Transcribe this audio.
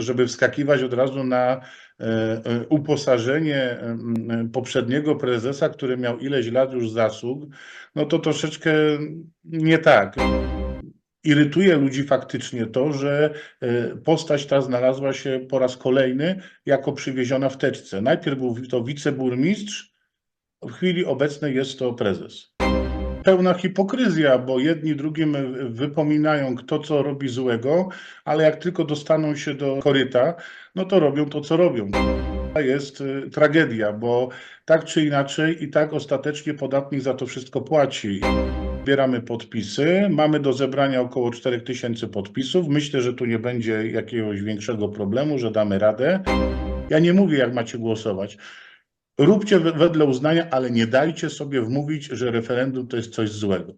żeby wskakiwać od razu na e, e, uposażenie e, poprzedniego prezesa, który miał ileś lat już zasług, no to troszeczkę nie tak. Irytuje ludzi faktycznie to, że postać ta znalazła się po raz kolejny jako przywieziona w teczce. Najpierw był to wiceburmistrz, w chwili obecnej jest to prezes. Pełna hipokryzja, bo jedni drugim wypominają, kto co robi złego, ale jak tylko dostaną się do koryta, no to robią to, co robią. Jest y, tragedia, bo tak czy inaczej i tak ostatecznie podatnik za to wszystko płaci. Zbieramy podpisy, mamy do zebrania około 4000 podpisów. Myślę, że tu nie będzie jakiegoś większego problemu, że damy radę. Ja nie mówię, jak macie głosować. Róbcie we- wedle uznania, ale nie dajcie sobie wmówić, że referendum to jest coś złego.